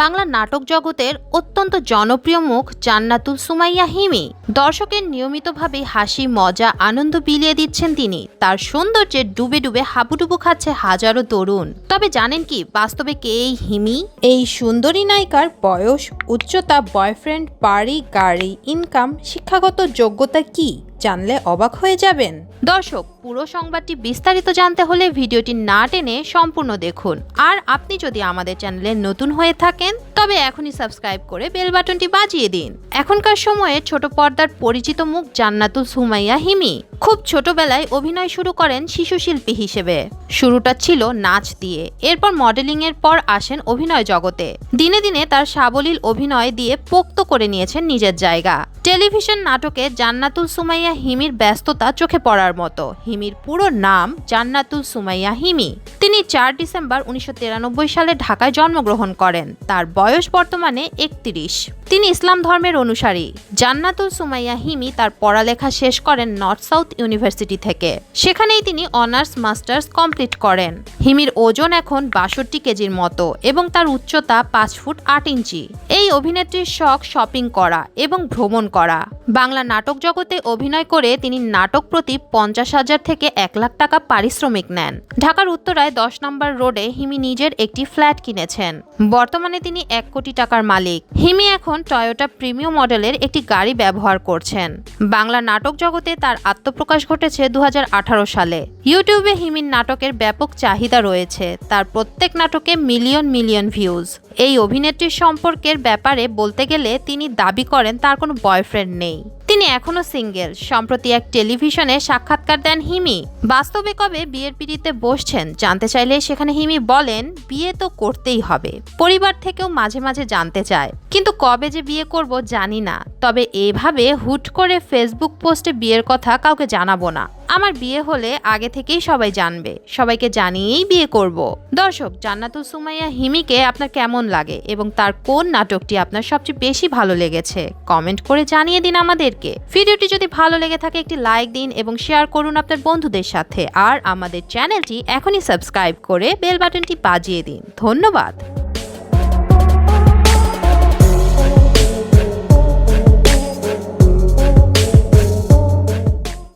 বাংলা নাটক জগতের অত্যন্ত জনপ্রিয় মুখ জান্নাতুল সুমাইয়া হিমি। দর্শকের নিয়মিতভাবে হাসি, মজা, আনন্দ বিলিয়ে দিচ্ছেন তিনি। তার সৌন্দর্যে ডুবে ডুবে হাবুডুবু খাচ্ছে হাজারো তরুণ। তবে জানেন কি, বাস্তবে কে এই হিমি? এই সুন্দরী নায়িকার বয়স, উচ্চতা, বয়ফ্রেন্ড বাড়ি গাড়ি ইনকাম শিক্ষাগত যোগ্যতা কি? জানলে অবাক হয়ে যাবেন। দর্শক, পুরো সংবাদটি বিস্তারিত জানতে হলে ভিডিওটি না টেনে সম্পূর্ণ দেখুন। আর আপনি যদি আমাদের চ্যানেলে নতুন হয়ে থাকেন তবে এখনই সাবস্ক্রাইব করে বেল বাটনটি বাজিয়ে দিন। এখনকার সময়ে ছোট পর্দার পরিচিত মুখ জান্নাতুল সুমাইয়া হিমি। খুব ছোটবেলায় অভিনয় শুরু করেন শিশু শিল্পী হিসেবে। শুরুটা ছিল নাচ দিয়ে, এরপর মডেলিং এর পর আসেন অভিনয় জগতে। দিনে দিনে তার সাবলীল অভিনয় দিয়ে পোক্ত করে নিয়েছেন নিজের জায়গা। টেলিভিশন নাটকে জান্নাতুল সুমাইয়া হিমির ব্যস্ততা চোখে পড়ার মতো। হিমির পুরো নাম জান্নাতুল সুমাইয়া হিমি। তিনি চার ডিসেম্বর উনিশশো তিরানব্বই সালে ঢাকায় জন্মগ্রহণ করেন। তার বয়স বর্তমানে একত্রিশ। তিনি ইসলাম ধর্মের অনুসারী। জান্নাতুল সুমাইয়া হিমি তার পড়ালেখা শেষ করেন নর্থ সাউথ ইউনিভার্সিটি থেকে। সেখানেই তিনি অনার্স মাস্টার্স কমপ্লিট করেন। হিমির ওজন এখন বাষট্টি কেজির মতো এবং তার উচ্চতা পাঁচ ফুট আট ইঞ্চি। এই অভিনেত্রীর শখ শপিং করা এবং ভ্রমণ করা। বাংলা নাটক জগতে অভিনয় করে তিনি নাটক প্রতি পঞ্চাশ হাজার থেকে এক লাখ টাকা পারিশ্রমিক নেন। ঢাকার উত্তরায় দশ নম্বর রোডে হিমি নিজের একটি ফ্ল্যাট কিনেছেন। বর্তমানে তিনি এক কোটি টাকার মালিক। হিমি এখন টয়োটা প্রিমিয়াম মডেলের একটি গাড়ি ব্যবহার করছেন। বাংলা নাটক জগতে তার আত্মপ্রকাশ ঘটেছে দু হাজার আঠারো সালে। ইউটিউবে হিমির নাটকের ব্যাপক চাহিদা রয়েছে। তার প্রত্যেক নাটকে মিলিয়ন মিলিয়ন ভিউজ এই অভিনেত্রীর সম্পর্কের ব্যাপারে বলতে গেলে তিনি দাবি করেন তার কোনো বয়ফ্রেন্ড নেই। তিনি এখনও সিঙ্গেল। সম্প্রতি এক টেলিভিশনে সাক্ষাৎকার দেন হিমি। বাস্তবে কবে বিয়ের পিড়িতে বসছেন, জানতে চাইলে সেখানে হিমি বলেন, বিয়ে তো করতেই হবে। পরিবার থেকেও মাঝে মাঝে জানতে চায়। কিন্তু কবে যে বিয়ে করব জানি না। তবে এভাবে হুট করে ফেসবুক পোস্টে বিয়ের কথা কাউকে জানাব না। আমার বিয়ে হলে আগে থেকেই সবাই জানবে। সবাইকে জানিয়েই বিয়ে করব। দর্শক, জান্নাতুল সুমাইয়া হিমিকে আপনার কেমন লাগে এবং তার কোন নাটকটি আপনার সবচেয়ে বেশি ভালো লেগেছে? কমেন্ট করে জানিয়ে দিন আমাদেরকে। ভিডিওটি যদি ভালো লেগে থাকে, একটি লাইক দিন এবং শেয়ার করুন আপনার বন্ধুদের সাথে। আর আমাদের চ্যানেলটি এখনই সাবস্ক্রাইব করে বেল বাটনটি বাজিয়ে দিন। ধন্যবাদ।